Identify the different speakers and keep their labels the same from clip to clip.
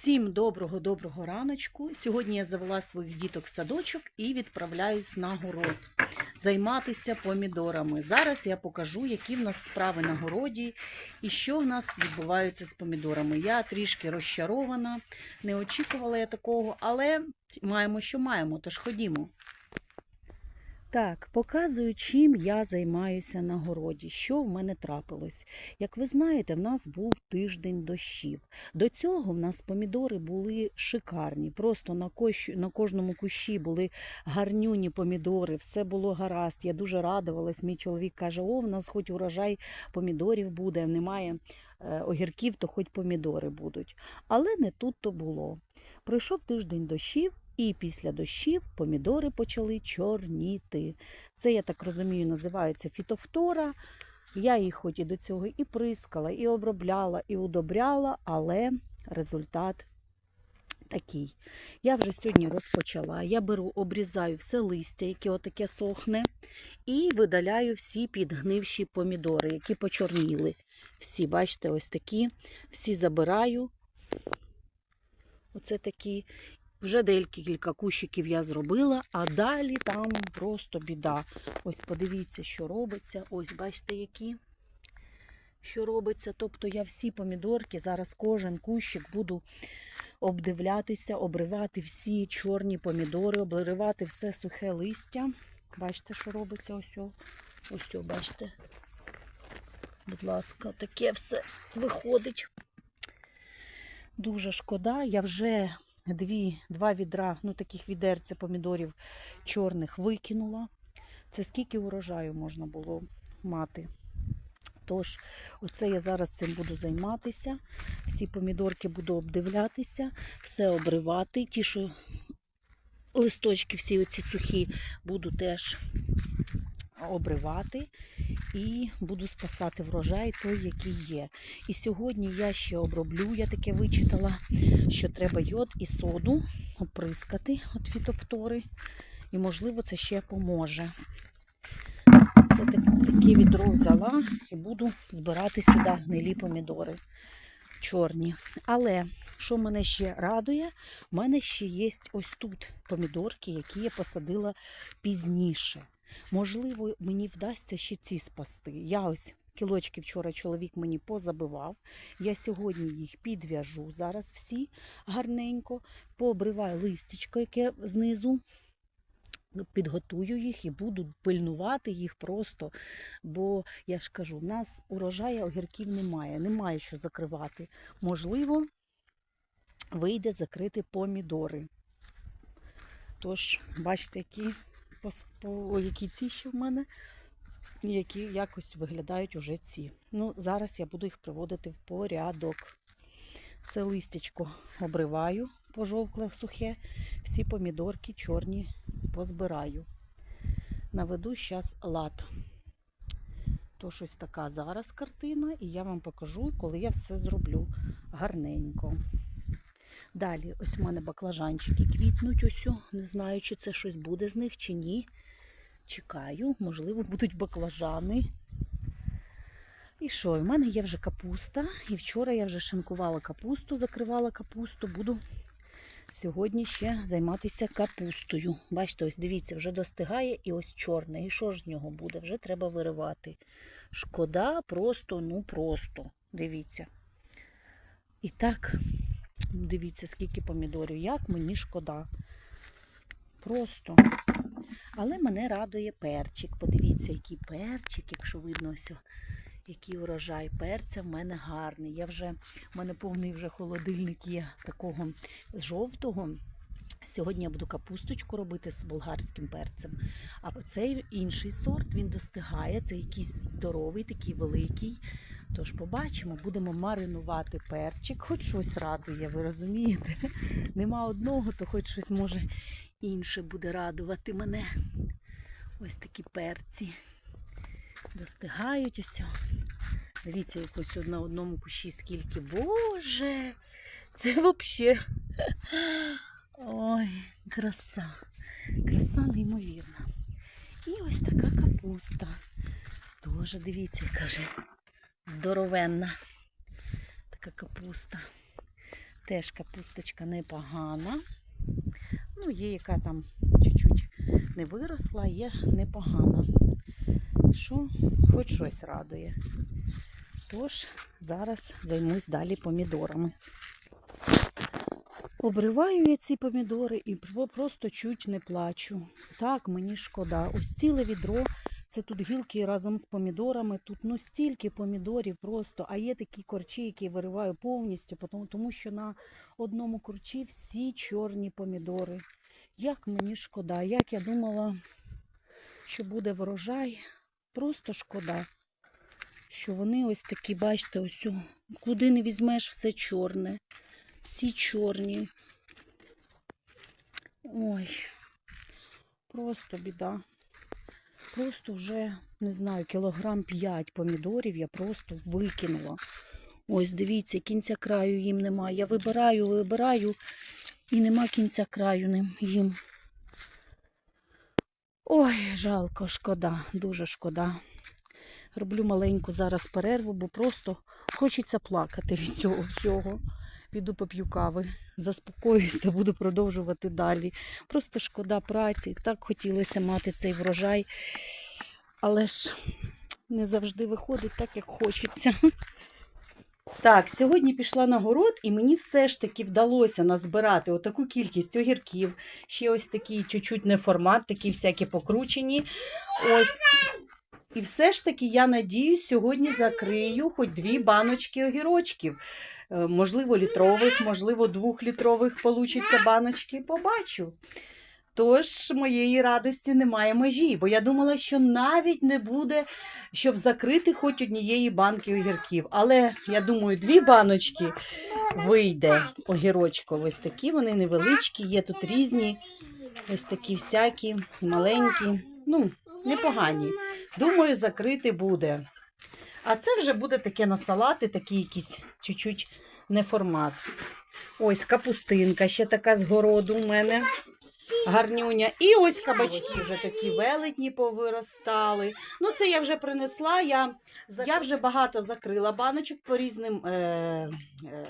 Speaker 1: Всім доброго-доброго раночку. Сьогодні я завела своїх діток в садочок і відправляюсь на город займатися помідорами. Зараз я покажу, які в нас справи на городі і що в нас відбувається з помідорами. Я трішки розчарована, не очікувала я такого, але маємо, що маємо, тож ходімо. Так, показую, чим я займаюся на городі, що в мене трапилось. Як ви знаєте, в нас був тиждень дощів. До цього в нас помідори були шикарні. Просто на, кощ... на кожному кущі були гарнюні помідори, все було гаразд. Я дуже радувалась. Мій чоловік каже: О, в нас хоч урожай помідорів буде, немає е, огірків, то хоч помідори будуть. Але не тут то було. Пройшов тиждень дощів. І після дощів помідори почали чорніти. Це, я так розумію, називається фітофтора. Я їх хоч і до цього і прискала, і обробляла, і удобряла, але результат такий. Я вже сьогодні розпочала. Я беру, обрізаю все листя, яке отаке сохне, і видаляю всі підгнивші помідори, які почорніли. Всі, бачите, ось такі. Всі забираю. Оце такі. Вже декілька кущиків я зробила, а далі там просто біда. Ось подивіться, що робиться. Ось, бачите, які. Що робиться. Тобто я всі помідорки, зараз кожен кущик буду обдивлятися, обривати всі чорні помідори, обривати все сухе листя. Бачите, що робиться ось. Ось, бачите. Будь ласка, таке все виходить. Дуже шкода. Я вже дві, два відра, ну таких відерця помідорів чорних викинула. Це скільки урожаю можна було мати. Тож, оце я зараз цим буду займатися. Всі помідорки буду обдивлятися, все обривати. Ті, що листочки всі оці сухі, буду теж обривати і буду спасати врожай той, який є. І сьогодні я ще оброблю, я таке вичитала, що треба йод і соду оприскати від фітофтори. І, можливо, це ще поможе. Це таке відро взяла і буду збирати сюди гнилі помідори чорні. Але що мене ще радує, в мене ще є ось тут помідорки, які я посадила пізніше. Можливо, мені вдасться ще ці спасти. Я ось кілочки вчора чоловік мені позабивав. Я сьогодні їх підв'яжу. Зараз всі гарненько, пообриваю листячко, яке знизу. Підготую їх і буду пильнувати їх просто. Бо я ж кажу, в нас урожаю огірків немає, немає що закривати. Можливо, вийде закрити помідори. Тож, бачите, які які ці ще в мене, які якось виглядають уже ці. Ну, Зараз я буду їх приводити в порядок. Все листячко обриваю, пожовкле сухе, всі помідорки чорні позбираю. Наведу зараз лад. То щось така зараз картина, і я вам покажу, коли я все зроблю гарненько. Далі, ось у мене баклажанчики квітнуть, ось, не знаю, чи це щось буде з них, чи ні. Чекаю, можливо, будуть баклажани. І що? У мене є вже капуста. І вчора я вже шинкувала капусту, закривала капусту. Буду сьогодні ще займатися капустою. Бачите, ось дивіться, вже достигає і ось чорне. І що ж з нього буде? Вже треба виривати. Шкода, просто, ну просто. Дивіться. І так. Дивіться, скільки помідорів, як мені шкода. Просто. Але мене радує перчик. Подивіться, який перчик, якщо видно, ось, який урожай перця в мене гарний. Я вже, в мене повний вже холодильник є такого жовтого. Сьогодні я буду капусточку робити з болгарським перцем. А цей інший сорт він достигає. Це якийсь здоровий, такий великий. Тож побачимо, будемо маринувати перчик, хоч щось радує, ви розумієте? Нема одного, то хоч щось може інше буде радувати мене. Ось такі перці. Достигають ось. Дивіться, якось на одному кущі скільки. Боже! Це взагалі. Ой, краса. Краса неймовірна. І ось така капуста. Тоже дивіться, яка вже здоровенна така капуста. Теж капусточка непогана. Ну, є яка там чуть-чуть не виросла, є непогана. Що, хоч щось радує. Тож, зараз займусь далі помідорами. Обриваю я ці помідори і просто чуть не плачу. Так, мені шкода. Ось ціле відро. Це тут гілки разом з помідорами. Тут ну стільки помідорів просто. А є такі корчі, які вириваю повністю, тому, що на одному корчі всі чорні помідори. Як мені шкода, як я думала, що буде врожай. Просто шкода, що вони ось такі, бачите, ось куди не візьмеш, все чорне. Всі чорні. Ой, просто біда. Просто вже, не знаю, кілограм 5 помідорів я просто викинула. Ось, дивіться, кінця краю їм немає. Я вибираю, вибираю, і нема кінця краю їм. Ой, жалко, шкода, дуже шкода. Роблю маленьку зараз перерву, бо просто хочеться плакати від цього всього. Піду поп'ю кави, заспокоюсь та буду продовжувати далі. Просто шкода праці. Так хотілося мати цей врожай, але ж не завжди виходить так, як хочеться. Так, сьогодні пішла на город, і мені все ж таки вдалося назбирати отаку кількість огірків. Ще ось такий чуть-чуть не формат, такі всякі покручені. Ось. І все ж таки, я надіюсь, сьогодні закрию хоч дві баночки огірочків. Е, Можливо, літрових, можливо, двохлітрових получиться баночки. Побачу. Тож моєї радості немає межі, бо я думала, що навіть не буде, щоб закрити хоч однієї банки огірків. Але я думаю, дві баночки вийде огірочків. Ось такі вони невеличкі, є тут різні, ось такі всякі, маленькі. Ну, непогані. Думаю, закрити буде. А це вже буде таке на салати, такий якийсь чуть-чуть не формат. Ось капустинка ще така з городу у мене. Гарнюня. І ось кабачки вже такі велетні повиростали. Ну, це я вже принесла. Я, я вже багато закрила баночок по різним е, е,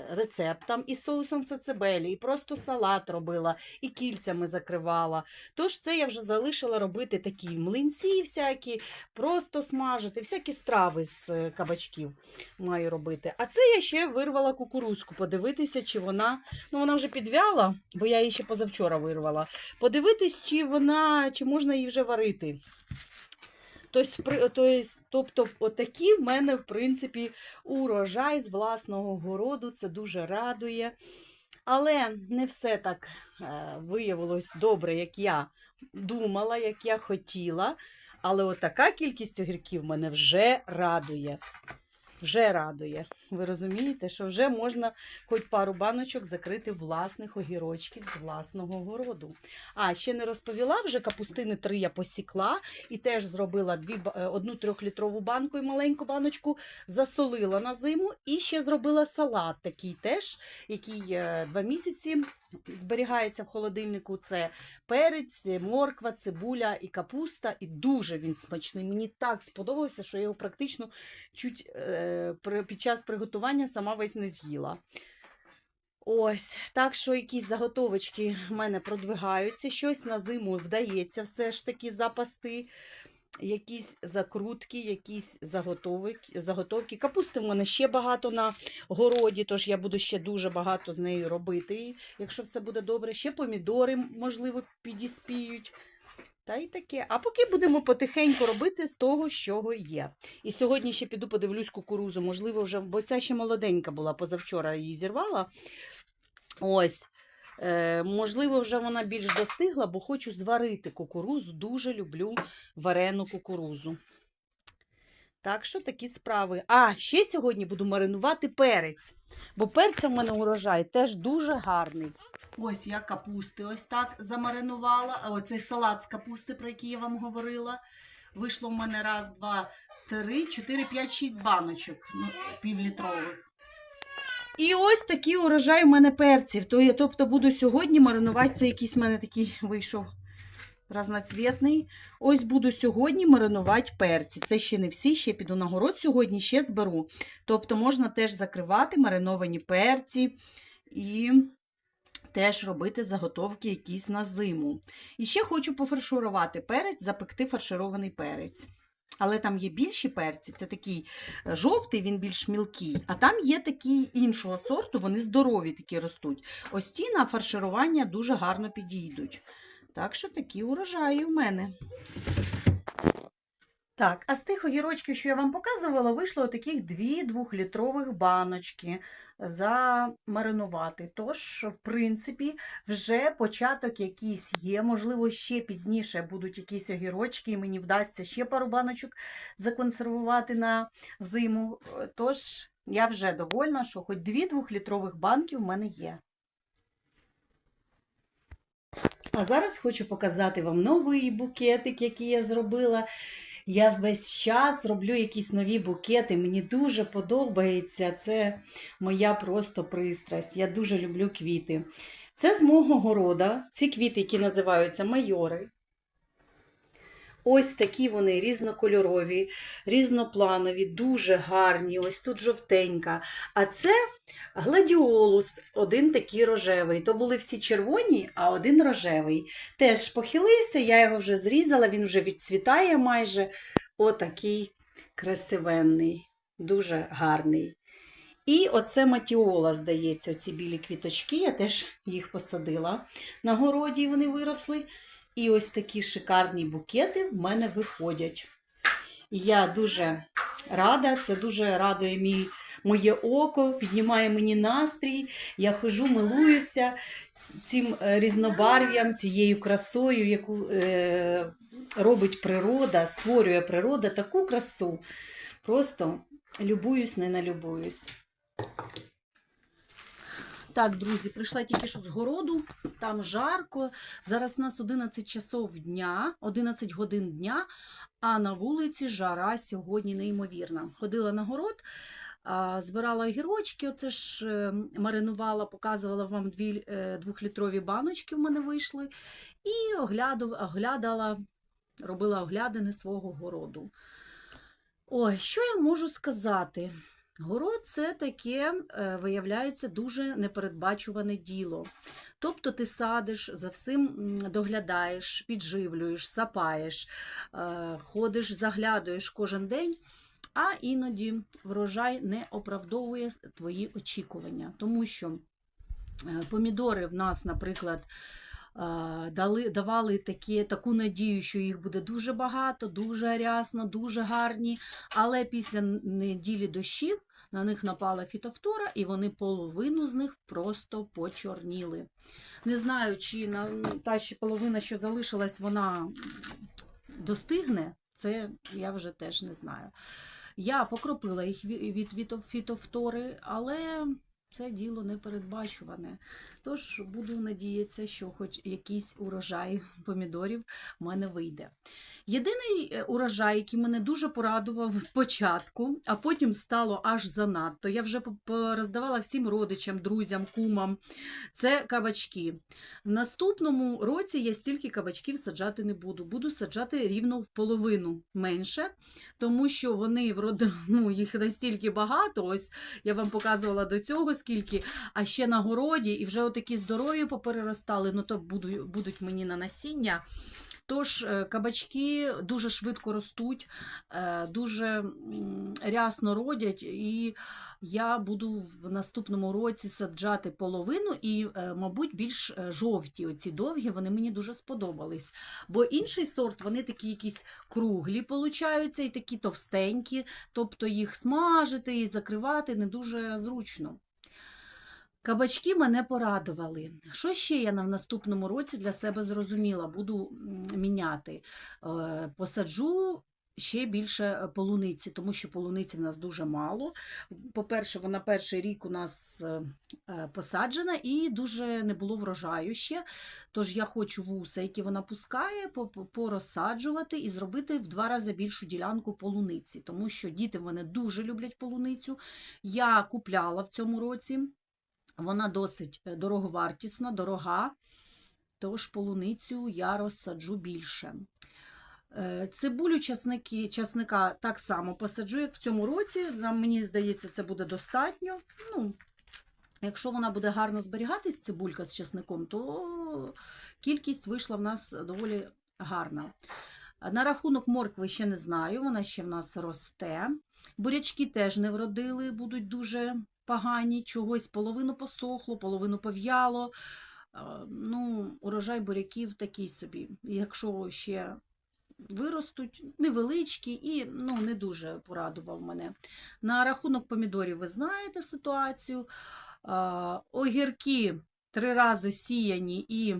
Speaker 1: рецептам. І соусом сацебелі, і просто салат робила, і кільцями закривала. Тож це я вже залишила робити такі млинці всякі, просто смажити, всякі страви з е, кабачків маю робити. А це я ще вирвала кукурузку, подивитися, чи вона. Ну, вона вже підвяла, бо я її ще позавчора вирвала. Подивитись, чи вона, чи можна її вже варити. Тобто, отакі в мене, в принципі, урожай з власного городу. Це дуже радує. Але не все так е, виявилось добре, як я думала, як я хотіла. Але отака кількість огірків мене вже радує. Вже радує. Ви розумієте, що вже можна хоч пару баночок закрити власних огірочків з власного городу. А ще не розповіла, вже капустини три я посікла і теж зробила дві, е, одну трьохлітрову банку і маленьку баночку, засолила на зиму і ще зробила салат такий теж, який е, два місяці зберігається в холодильнику. Це перець, морква, цибуля і капуста. І дуже він смачний. Мені так сподобався, що я його практично чуть е, під час приготування сама весь не з'їла. Ось, так що якісь заготовочки в мене продвигаються, щось на зиму вдається все ж таки запасти. Якісь закрутки, якісь заготовки. Капусти в мене ще багато на городі, тож я буду ще дуже багато з нею робити, якщо все буде добре. Ще помідори, можливо, підіспіють. Та й таке. А поки будемо потихеньку робити з того, що є. І сьогодні ще піду подивлюсь кукурузу. Можливо, вже, бо ця ще молоденька була, позавчора її зірвала. Ось. Е, можливо, вже вона більш достигла, бо хочу зварити кукурузу. Дуже люблю варену кукурузу. Так що такі справи. А, ще сьогодні буду маринувати перець. Бо перця в мене урожай теж дуже гарний. Ось я капусти ось так замаринувала. Оцей салат з капусти, про який я вам говорила. Вийшло в мене раз, два, три, чотири, п'ять, шість баночок ну, півлітрових. І ось такий урожай у мене перців. Тобто буду сьогодні маринувати. Це якийсь в мене такий вийшов разноцвітний. Ось буду сьогодні маринувати перці. Це ще не всі, ще піду на город сьогодні, ще зберу. Тобто можна теж закривати мариновані перці. і теж робити заготовки якісь на зиму. І ще хочу пофарширувати перець, запекти фарширований перець. Але там є більші перці, це такий е, жовтий, він більш мілкий, а там є такі іншого сорту, вони здорові такі ростуть. Ось ці на фарширування дуже гарно підійдуть. Так що такі урожаї в мене. Так, а з тих огірочків, що я вам показувала, вийшло таких дві двохлітрових баночки замаринувати. Тож, в принципі, вже початок якийсь є. Можливо, ще пізніше будуть якісь огірочки, і мені вдасться ще пару баночок законсервувати на зиму. Тож, я вже довольна, що хоч дві двохлітрових банки в мене є. А зараз хочу показати вам новий букетик, який я зробила. Я весь час роблю якісь нові букети. Мені дуже подобається. Це моя просто пристрасть. Я дуже люблю квіти. Це з мого города. Ці квіти, які називаються майори. Ось такі вони різнокольорові, різнопланові, дуже гарні. Ось тут жовтенька. А це гладіолус, один такий рожевий. То були всі червоні, а один рожевий. Теж похилився, я його вже зрізала, він вже відцвітає майже. Отакий красивенний, дуже гарний. І оце матіола, здається, ці білі квіточки. Я теж їх посадила на городі, вони виросли. І ось такі шикарні букети в мене виходять. Я дуже рада, це дуже радує мій, моє око, піднімає мені настрій. Я хожу, милуюся цим е, різнобарв'ям, цією красою, яку е, робить природа, створює природа таку красу. Просто любуюсь, не налюбуюсь. Так, друзі, прийшла тільки що з городу, там жарко. Зараз у нас 11 часов дня, 11 годин дня, а на вулиці жара сьогодні неймовірна. Ходила на город, збирала огірочки, оце ж е, маринувала, показувала вам дві е, двохлітрові баночки в мене вийшли. І оглядала, робила оглядини свого городу. Ой, що я можу сказати? Город це таке, е, виявляється, дуже непередбачуване діло. Тобто ти садиш, за всім доглядаєш, підживлюєш, сапаєш, е, ходиш, заглядуєш кожен день, а іноді врожай не оправдовує твої очікування. Тому що е, помідори в нас, наприклад, дали, давали такі, таку надію, що їх буде дуже багато, дуже рясно, дуже гарні. Але після неділі дощів на них напала фітофтора, і вони половину з них просто почорніли. Не знаю, чи на та ще половина, що залишилась, вона достигне, це я вже теж не знаю. Я покропила їх від фітофтори, але це діло непередбачуване. Тож буду надіятися, що хоч якийсь урожай помідорів в мене вийде. Єдиний е, урожай, який мене дуже порадував спочатку, а потім стало аж занадто. Я вже пороздавала всім родичам, друзям, кумам. Це кабачки. В наступному році я стільки кабачків саджати не буду. Буду саджати рівно в половину менше, тому що вони вроде, ну, їх настільки багато. Ось я вам показувала до цього скільки, а ще на городі, і вже отакі здорові попереростали, ну то будуть мені на насіння. Тож е, кабачки дуже швидко ростуть, е, дуже рясно родять, і я буду в наступному році саджати половину і, е, мабуть, більш жовті. Оці довгі, вони мені дуже сподобались. Бо інший сорт, вони такі якісь круглі получаються і такі товстенькі, тобто їх смажити і закривати не дуже зручно. Кабачки мене порадували. Що ще я в наступному році для себе зрозуміла, буду міняти. Е, Посаджу ще більше е, полуниці, тому що полуниці в нас дуже мало. По-перше, вона перший рік у нас е, посаджена і дуже не було врожаю ще. Тож я хочу вуса, які вона пускає, по- по- порозсаджувати і зробити в два рази більшу ділянку полуниці, тому що діти в мене дуже люблять полуницю. Я купляла в цьому році. Вона досить е, дороговартісна, дорога, тож полуницю я розсаджу більше. Е, Цибулю часники, часника так само посаджу, як в цьому році. Нам, мені здається, це буде достатньо. Ну, Якщо вона буде гарно зберігатись, цибулька з чесником, то кількість вийшла в нас доволі гарна. На рахунок моркви ще не знаю, вона ще в нас росте. Бурячки теж не вродили, будуть дуже погані, чогось половину посохло, половину пов'яло. Е, Ну, урожай буряків такий собі. Якщо ще виростуть, невеличкі і ну, не дуже порадував мене. На рахунок помідорів ви знаєте ситуацію. Огірки три рази сіяні і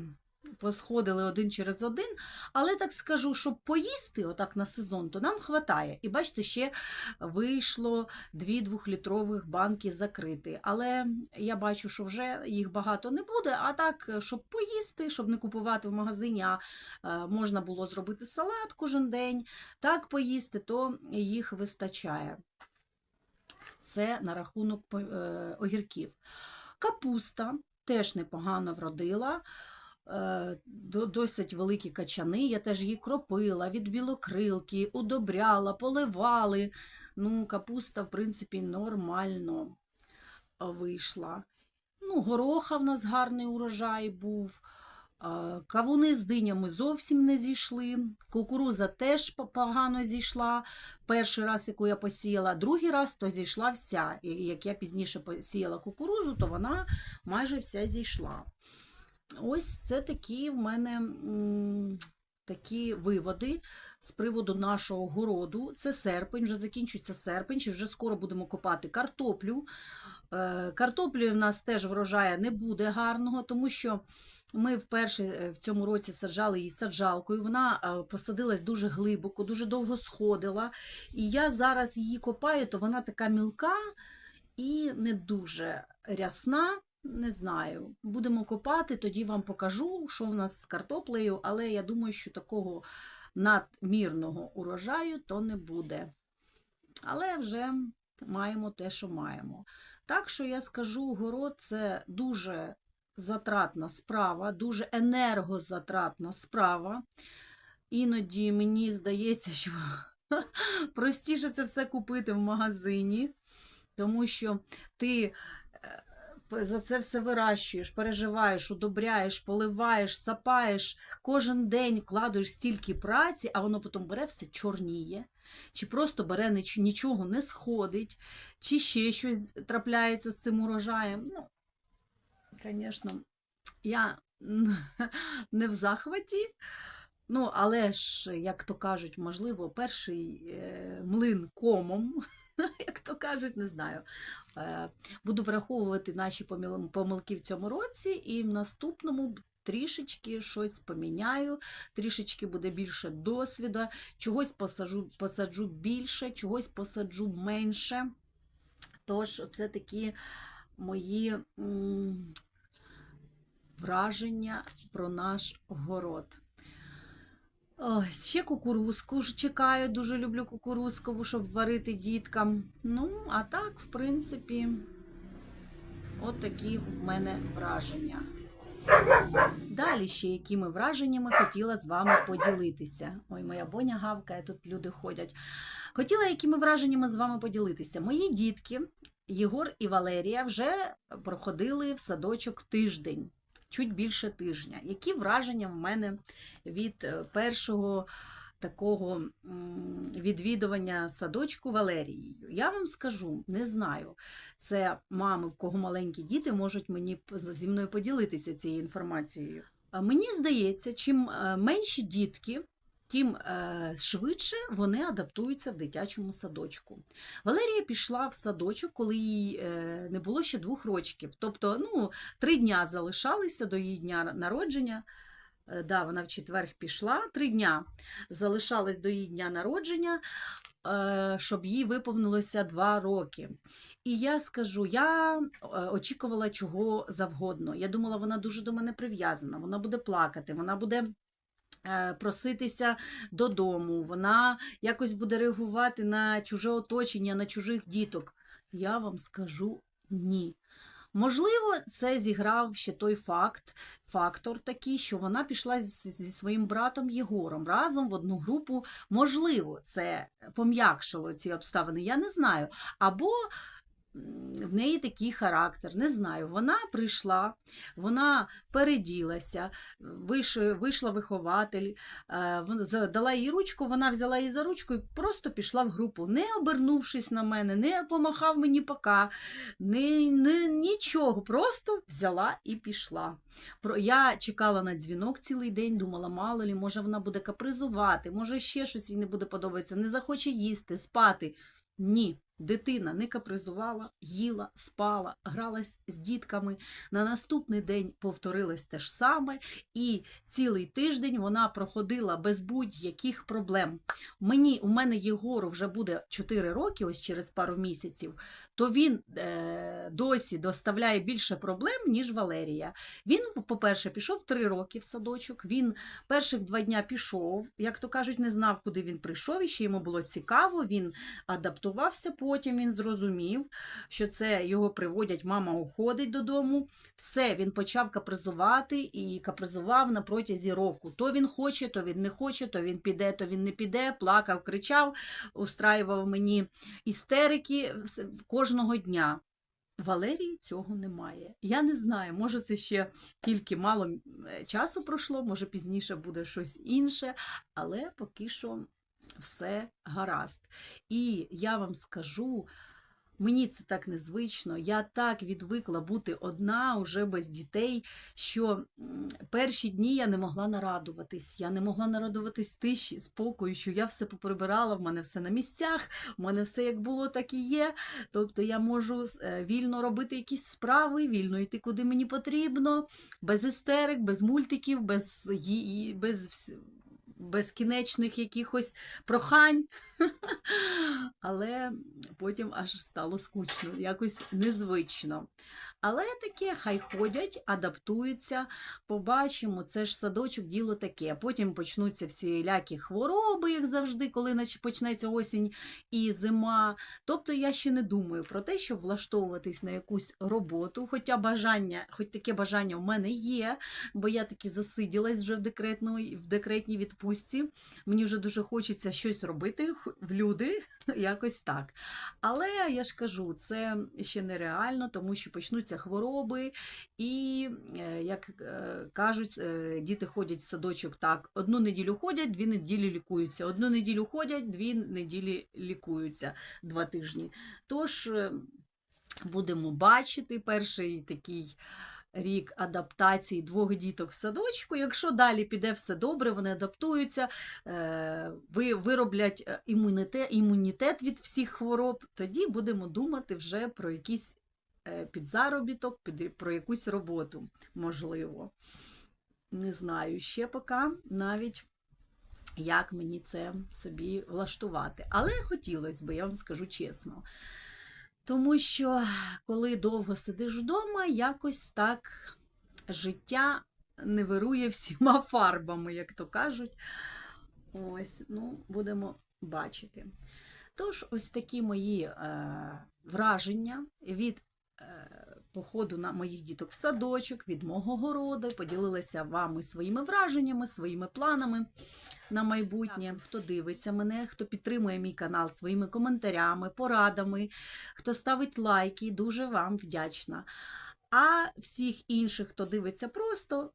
Speaker 1: посходили один через один. Але так скажу, щоб поїсти отак на сезон, то нам вистачає. І бачите, ще вийшло дві двохлітрових банки закрити. Але я бачу, що вже їх багато не буде. А так, щоб поїсти, щоб не купувати в магазині, а е, можна було зробити салат кожен день, так поїсти, то їх вистачає. Це на рахунок е, огірків. Капуста теж непогано вродила. Е, до- Досить великі качани. Я теж її кропила від білокрилки, удобряла, поливали. Ну, капуста, в принципі, нормально вийшла. Ну, гороха в нас гарний урожай був. Е, Кавуни з динями зовсім не зійшли. Кукуруза теж погано зійшла. Перший раз, яку я посіяла, другий раз то зійшла вся. І як я пізніше посіяла кукурузу, то вона майже вся зійшла. Ось це такі в мене такі виводи з приводу нашого городу. Це серпень, вже закінчується серпень, чи вже скоро будемо копати картоплю. Е, Картоплі в нас теж врожаю не буде гарного, тому що ми вперше е, в цьому році саджали її саджалкою. Вона е, посадилась дуже глибоко, дуже довго сходила. І я зараз її копаю, то вона така мілка і не дуже рясна. Не знаю. Будемо копати, тоді вам покажу, що в нас з картоплею, але я думаю, що такого надмірного урожаю то не буде. Але вже маємо те, що маємо. Так що я скажу, город це дуже затратна справа, дуже енергозатратна справа. Іноді мені здається, що простіше це все купити в магазині, тому що ти за це все вирощуєш, переживаєш, удобряєш, поливаєш, сапаєш, кожен день вкладаєш стільки праці, а воно потім бере все чорніє, чи просто бере нічого не сходить, чи ще щось трапляється з цим урожаєм. Ну, звісно, я не в захваті. Ну, але ж, як то кажуть, можливо, перший е, млин комом, як то кажуть, не знаю. Е, буду враховувати наші помилки в цьому році, і в наступному трішечки щось поміняю, трішечки буде більше досвіду, чогось посаджу, посаджу більше, чогось посаджу менше. Тож, це такі мої враження про наш город. Ще кукурузку чекаю, дуже люблю кукурузкову, щоб варити діткам. Ну, а так, в принципі, от такі в мене враження. Далі ще якими враженнями хотіла з вами поділитися. Ой, моя боня гавкає, тут люди ходять. Хотіла якими враженнями з вами поділитися. Мої дітки, Єгор і Валерія, вже проходили в садочок тиждень, чуть більше тижня. Які враження в мене від е, першого такого відвідування садочку Валерією? Я вам скажу, не знаю. Це мами, в кого маленькі діти, можуть мені зі мною поділитися цією інформацією. Мені здається, чим е, менші дітки, тим е, швидше вони адаптуються в дитячому садочку. Валерія пішла в садочок, коли їй е, не було ще двох рочків. Тобто, ну, три дня залишалися до її дня народження. Е, Да, вона в четвер пішла, три дня залишались до її дня народження, щоб їй виповнилося два роки. І я скажу, я очікувала чого завгодно. Я думала, вона дуже до мене прив'язана, вона буде плакати, вона буде проситися додому, вона якось буде реагувати на чуже оточення, на чужих діток. Я вам скажу ні. Можливо, це зіграв ще той факт, фактор такий, що вона пішла зі своїм братом Єгором разом в одну групу. Можливо, це пом'якшило ці обставини, я не знаю. Або в неї такий характер. Не знаю. Вона прийшла, вона переділася, вийшла вихователь, е, дала їй ручку, вона взяла її за ручку і просто пішла в групу, не обернувшись на мене, не помахав мені пока, не, не, нічого, просто взяла і пішла. Я чекала на дзвінок цілий день, думала, мало лі, може вона буде капризувати, може ще щось їй не буде подобатися, не захоче їсти, спати. Ні, дитина не капризувала, їла, спала, гралась з дітками. На наступний день повторилось те ж саме, і цілий тиждень вона проходила без будь-яких проблем. Мені, у мене Єгору вже буде 4 роки, ось через пару місяців, то він е, досі доставляє більше проблем, ніж Валерія. Він, по-перше, пішов 3 роки в садочок. Він перших два дня пішов, як то кажуть, не знав, куди він прийшов, і ще йому було цікаво. Він адаптувався, потім він зрозумів, що це його приводять, мама уходить додому. Все, він почав капризувати і капризував на протязі року. То він хоче, то він не хоче, то він піде, то він не піде, плакав, кричав, устраював мені істерики вс- кожного дня. Валерії цього немає. Я не знаю, може це ще тільки мало е, часу пройшло, може пізніше буде щось інше, але поки що все гаразд. І я вам скажу, мені це так незвично, я так відвикла бути одна уже без дітей, що перші дні я не могла нарадуватись. Я не могла нарадуватись тиші, спокою, що я все поприбирала, в мене все на місцях, в мене все як було, так і є. Тобто я можу е, вільно робити якісь справи, вільно йти куди мені потрібно, без істерик, без мультиків, без, без безкінечних якихось прохань. Але потім аж стало скучно, якось незвично. Але таке, хай ходять, адаптуються, побачимо, це ж садочок, діло таке. Потім почнуться всілякі хвороби, як завжди, коли почнеться осінь і зима. Тобто я ще не думаю про те, щоб влаштовуватись на якусь роботу, хоча бажання, хоч таке бажання в мене є, бо я таки засиділась вже в, декретної, в декретній відпустці. Мені вже дуже хочеться щось робити в люди, якось так. Але я ж кажу, це ще нереально, тому що почнуться хвороби, і, е, як е, кажуть, е, діти ходять в садочок так: одну неділю ходять, дві неділі лікуються. Одну неділю ходять, дві неділі лікуються два тижні. Тож будемо бачити перший такий. Рік адаптації двох діток в садочку. Якщо далі піде все добре, вони адаптуються, ви вироблять імунітет, імунітет від всіх хвороб, тоді будемо думати вже про якийсь е, підзаробіток, під, про якусь роботу, можливо. Не знаю ще поки навіть. Як мені це собі влаштувати. Але хотілося б, я вам скажу чесно. Тому що, коли довго сидиш вдома, якось так життя не вирує всіма фарбами, як то кажуть. Ось, ну, будемо бачити. Тож, ось такі мої е, враження від е, походу на моїх діток в садочок, від мого городу. Поділилася вами своїми враженнями, своїми планами на майбутнє. Хто дивиться мене, хто підтримує мій канал своїми коментарями, порадами, хто ставить лайки, дуже вам вдячна. А всіх інших, хто дивиться просто,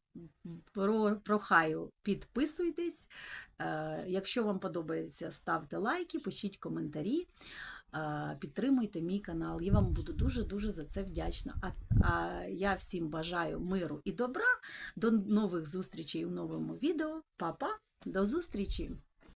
Speaker 1: прохаю, підписуйтесь. Е, Якщо вам подобається, ставте лайки, пишіть коментарі, підтримуйте мій канал. Я вам буду дуже-дуже за це вдячна. А, а я всім бажаю миру і добра. До нових зустрічей у новому відео. Па-па, до зустрічі!